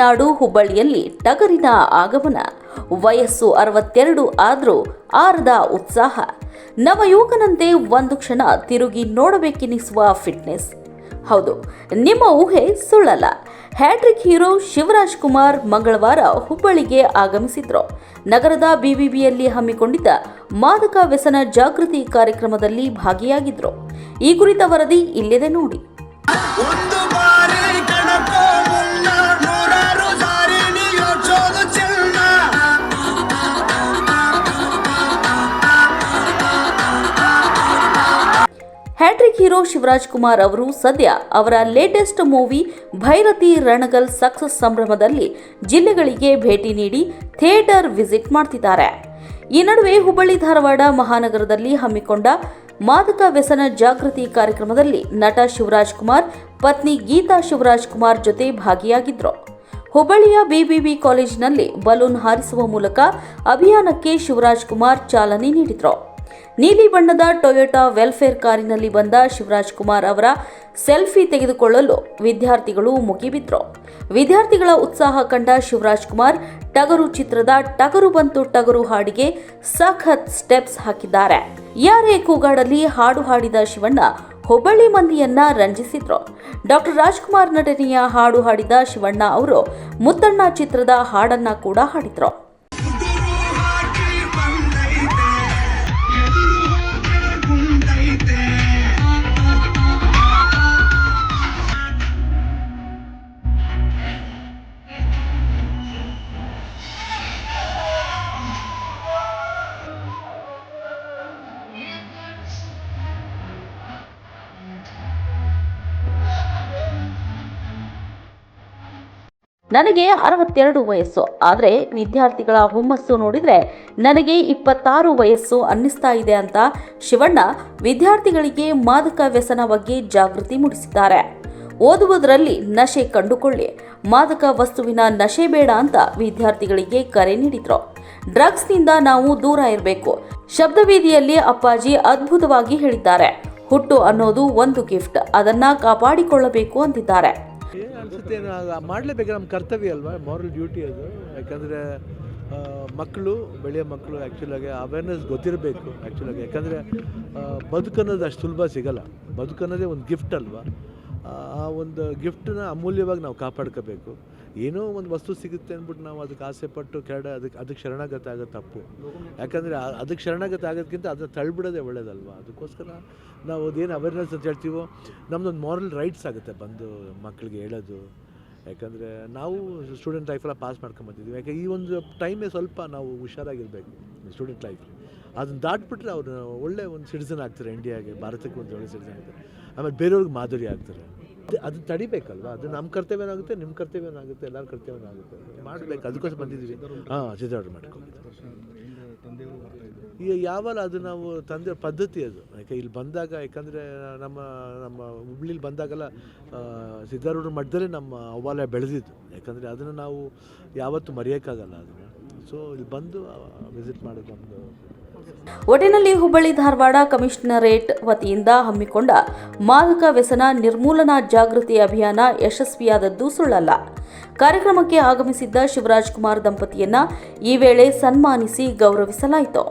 ನಾಡು ಹುಬ್ಬಳ್ಳಿಯಲ್ಲಿ ಟಗರಿನ ಆಗಮನ. ವಯಸ್ಸು ಅರವತ್ತೆರಡು ಆದರೂ ಆರದ ಉತ್ಸಾಹ. ನವಯುವಕನಂತೆ ಒಂದು ಕ್ಷಣ ತಿರುಗಿ ನೋಡಬೇಕೆನಿಸುವ ಫಿಟ್ನೆಸ್ ಹೌದು, ನಿಮ್ಮ ಊಹೆ ಸುಳ್ಳಲ್ಲ. ಹ್ಯಾಟ್ರಿಕ್ ಹೀರೋ ಶಿವರಾಜ್ ಕುಮಾರ್ ಮಂಗಳವಾರ ಹುಬ್ಬಳ್ಳಿಗೆ ಆಗಮಿಸಿದ್ರು. ನಗರದ ಬಿಬಿಬಿಯಲ್ಲಿ ಹಮ್ಮಿಕೊಂಡಿದ್ದ ಮಾದಕ ವ್ಯಸನ ಜಾಗೃತಿ ಕಾರ್ಯಕ್ರಮದಲ್ಲಿ ಭಾಗಿಯಾಗಿದ್ರು. ಈ ಕುರಿತ ವರದಿ ಇಲ್ಲಿದೆ ನೋಡಿ. ಹ್ಯಾಟ್ರಿಕ್ ಹೀರೋ ಶಿವರಾಜ್ ಕುಮಾರ್ ಅವರು ಸದ್ಯ ಅವರ latest movie Bhairathi Ranagal success ಸಂಭ್ರಮದಲ್ಲಿ ಜಿಲ್ಲೆಗಳಿಗೆ ಭೇಟಿ ನೀಡಿ ಥಿಯೇಟರ್ ವಿಸಿಟ್ ಮಾಡ್ತಿದ್ದಾರೆ. ಈ ನಡುವೆ ಹುಬ್ಬಳ್ಳಿ ಧಾರವಾಡ ಮಹಾನಗರದಲ್ಲಿ ಹಮ್ಮಿಕೊಂಡ ಮಾದಕ ವ್ಯಸನ ಜಾಗೃತಿ ಕಾರ್ಯಕ್ರಮದಲ್ಲಿ ನಟ ಶಿವರಾಜ್ ಕುಮಾರ್, ಪತ್ನಿ ಗೀತಾ ಶಿವರಾಜ್ ಕುಮಾರ್ ಜೊತೆ ಭಾಗಿಯಾಗಿದ್ದರು ಹುಬ್ಬಳ್ಳಿಯ ಬಿಬಿಬಿ ಕಾಲೇಜಿನಲ್ಲಿ ಬಲೂನ್ ಹಾರಿಸುವ ಮೂಲಕ ಅಭಿಯಾನಕ್ಕೆ ಶಿವರಾಜ್ ಕುಮಾರ್ ಚಾಲನೆ ನೀಡಿದ್ರು. ನೀಲಿ ಬಣ್ಣದ ಟೊಯೋಟಾ ವೆಲ್ಫೇರ್ ಕಾರಿನಲ್ಲಿ ಬಂದ ಶಿವರಾಜ್ ಕುಮಾರ್ ಅವರ ಸೆಲ್ಫಿ ತೆಗೆದುಕೊಳ್ಳಲು ವಿದ್ಯಾರ್ಥಿಗಳು ಮುಗಿಬಿದ್ರು. ವಿದ್ಯಾರ್ಥಿಗಳ ಉತ್ಸಾಹ ಕಂಡ ಶಿವರಾಜ್ ಕುಮಾರ್ ಟಗರು ಚಿತ್ರದ ಟಗರು ಬಂತು ಟಗರು ಹಾಡಿಗೆ ಸಖತ್ ಸ್ಟೆಪ್ಸ್ ಹಾಕಿದ್ದಾರೆ. ಯಾರೇ ಕೂಗಾಡಲಿ ಹಾಡು ಹಾಡಿದ ಶಿವಣ್ಣ ಹುಬ್ಬಳ್ಳಿ ಮಂದಿಯನ್ನ ರಂಜಿಸಿದ್ರು. ಡಾಕ್ಟರ್ ರಾಜ್ಕುಮಾರ್ ನಟನೆಯ ಹಾಡು ಹಾಡಿದ ಶಿವಣ್ಣ ಅವರು ಮುತ್ತಣ್ಣ ಚಿತ್ರದ ಹಾಡನ್ನ ಕೂಡ ಹಾಡಿದ್ರು. ನನಗೆ ಅರವತ್ತೆರಡು ವಯಸ್ಸು. ಆದರೆ ವಿದ್ಯಾರ್ಥಿಗಳ ಹುಮ್ಮಸ್ಸು ನೋಡಿದರೆ ನನಗೆ ಇಪ್ಪತ್ತಾರು ವಯಸ್ಸು ಅನ್ನಿಸ್ತಾ ಇದೆ ಅಂತ ಶಿವಣ್ಣ ವಿದ್ಯಾರ್ಥಿಗಳಿಗೆ ಮಾದಕ ವ್ಯಸನ ಬಗ್ಗೆ ಜಾಗೃತಿ ಮೂಡಿಸಿದ್ದಾರೆ. ಓದುವುದರಲ್ಲಿ ನಶೆ ಕಂಡುಕೊಳ್ಳಿ. ಮಾದಕ ವಸ್ತುವಿನ ನಶೆ ಬೇಡ ಅಂತ ವಿದ್ಯಾರ್ಥಿಗಳಿಗೆ ಕರೆ ನೀಡಿದ್ರು. ಡ್ರಗ್ಸ್ನಿಂದ ನಾವು ದೂರ ಇರಬೇಕು. ಶಬ್ದವೀದಿಯಲ್ಲಿ ಅಪ್ಪಾಜಿ ಅದ್ಭುತವಾಗಿ ಹೇಳಿದ್ದಾರೆ. ಹುಟ್ಟು ಅನ್ನೋದು ಒಂದು ಗಿಫ್ಟ್. ಅದನ್ನ ಕಾಪಾಡಿಕೊಳ್ಳಬೇಕು ಅಂತಿದ್ದಾರೆ. ಅನಿಸುತ್ತೆ ಮಾಡಲೇಬೇಕು ನಮ್ಮ ಕರ್ತವ್ಯ ಅಲ್ವಾ? ಮಾರಲ್ ಡ್ಯೂಟಿ ಅದು. ಯಾಕಂದರೆ ಮಕ್ಕಳು, ಬೆಳೆಯ ಮಕ್ಕಳು ಆ್ಯಕ್ಚುಲಾಗಿ ಅವೇರ್ನೆಸ್ ಗೊತ್ತಿರಬೇಕು ಆ್ಯಕ್ಚುಲಾಗಿ ಯಾಕಂದರೆ ಬದುಕನ್ನೋದು ಅಷ್ಟು ಸುಲಭ ಸಿಗಲ್ಲ. ಬದುಕನ್ನೋದೇ ಒಂದು ಗಿಫ್ಟ್ ಅಲ್ವಾ? ಆ ಒಂದು ಗಿಫ್ಟನ್ನ ಅಮೂಲ್ಯವಾಗಿ ನಾವು ಕಾಪಾಡ್ಕೋಬೇಕು. ಏನೋ ಒಂದು ವಸ್ತು ಸಿಗುತ್ತೆ ಅಂದ್ಬಿಟ್ಟು ನಾವು ಅದಕ್ಕೆ ಆಸೆ ಪಟ್ಟು ಕೆರಡ, ಅದಕ್ಕೆ ಅದಕ್ಕೆ ಶರಣಾಗತ ಆಗೋ ತಪ್ಪು. ಯಾಕಂದರೆ ಅದಕ್ಕೆ ಶರಣಾಗತ ಆಗೋದಕ್ಕಿಂತ ಅದನ್ನ ತಳ್ಬಿಡೋದೇ ಒಳ್ಳೇದಲ್ವ? ಅದಕ್ಕೋಸ್ಕರ ನಾವು ಅದೇನು ಅವೇರ್ನೆಸ್ ಅಂತ ಹೇಳ್ತೀವೋ ನಮ್ಮದೊಂದು ಮಾರಲ್ ರೈಟ್ಸ್ ಆಗುತ್ತೆ ಬಂದು ಮಕ್ಕಳಿಗೆ ಹೇಳೋದು. ಯಾಕಂದರೆ ನಾವು ಸ್ಟೂಡೆಂಟ್ ಲೈಫೆಲ್ಲ ಪಾಸ್ ಮಾಡ್ಕೊಂಬಂದಿದ್ದೀವಿ. ಯಾಕೆ, ಈ ಒಂದು ಟೈಮೇ ಸ್ವಲ್ಪ ನಾವು ಹುಷಾರಾಗಿರಬೇಕು ಸ್ಟೂಡೆಂಟ್ ಲೈಫ್ ಅದನ್ನ ದಾಟ್ಬಿಟ್ರೆ ಅವರು ಒಳ್ಳೆ ಒಂದು ಸಿಟಿಸನ್ ಆಗ್ತಾರೆ ಇಂಡಿಯಾಗೆ ಭಾರತಕ್ಕೆ ಒಂದು ಒಳ್ಳೆ ಸಿಟಿಸನ್ ಆಗ್ತಾರೆ. ಆಮೇಲೆ ಬೇರೆಯವ್ರಿಗೆ ಮಾದರಿ ಆಗ್ತಾರೆ. ಅದು- ತಡಿಬೇಕಲ್ವಾ? ಅದು ನಮ್ಮ ಕರ್ತವ್ಯನಾಗುತ್ತೆ ನಿಮ್ಮ ಕರ್ತವ್ಯನಾಗುತ್ತೆ ಎಲ್ಲರ ಕರ್ತವ್ಯನಾಗುತ್ತೆ ಮಾಡಬೇಕು, ಅದಕ್ಕೋಸ್ಕರ ಬಂದಿದ್ದೀವಿ. ಹಾಂ ಸಿದ್ಧಾರ್ಥ ಮಾಡ್ಕೊಂಡು ಈಗ ಯಾವಾಗ ಅದು ನಾವು ತಂದೆ ಪದ್ಧತಿ ಅದು. ಯಾಕೆ, ಇಲ್ಲಿ ಬಂದಾಗ, ಯಾಕಂದರೆ ನಮ್ಮ ನಮ್ಮ ಹುಬ್ಳಿಲಿ ಬಂದಾಗೆಲ್ಲ ಸಿದ್ಧಾರೂಢ ಮಠದಲ್ಲೇ ನಮ್ಮ ಅವ್ವಾಲ ಬೆಳೆದಿದ್ದು. ಯಾಕಂದರೆ ಅದನ್ನು ನಾವು ಯಾವತ್ತೂ ಮರೆಯೋಕ್ಕಾಗಲ್ಲ ಅದನ್ನು. ಸೊ ಇಲ್ಲಿ ಬಂದು ವಿಸಿಟ್ ಮಾಡೋದು ನಮ್ಮದು ಒಟ್ಟಿನಲ್ಲಿ ಹುಬ್ಬಳ್ಳಿ ಧಾರವಾಡ ಕಮಿಷನರೇಟ್ ವತಿಯಿಂದ ಹಮ್ಮಿಕೊಂಡ ಮಾದಕ ವ್ಯಸನ ನಿರ್ಮೂಲನಾ ಜಾಗೃತಿ ಅಭಿಯಾನ ಯಶಸ್ವಿಯಾದದ್ದು ಸುಳ್ಳಲ್ಲ. ಕಾರ್ಯಕ್ರಮಕ್ಕೆ ಆಗಮಿಸಿದ್ದ ಶಿವರಾಜ್ ಕುಮಾರ್ ದಂಪತಿಯನ್ನ ಈ ವೇಳೆ ಸನ್ಮಾನಿಸಿ ಗೌರವಿಸಲಾಯಿತು.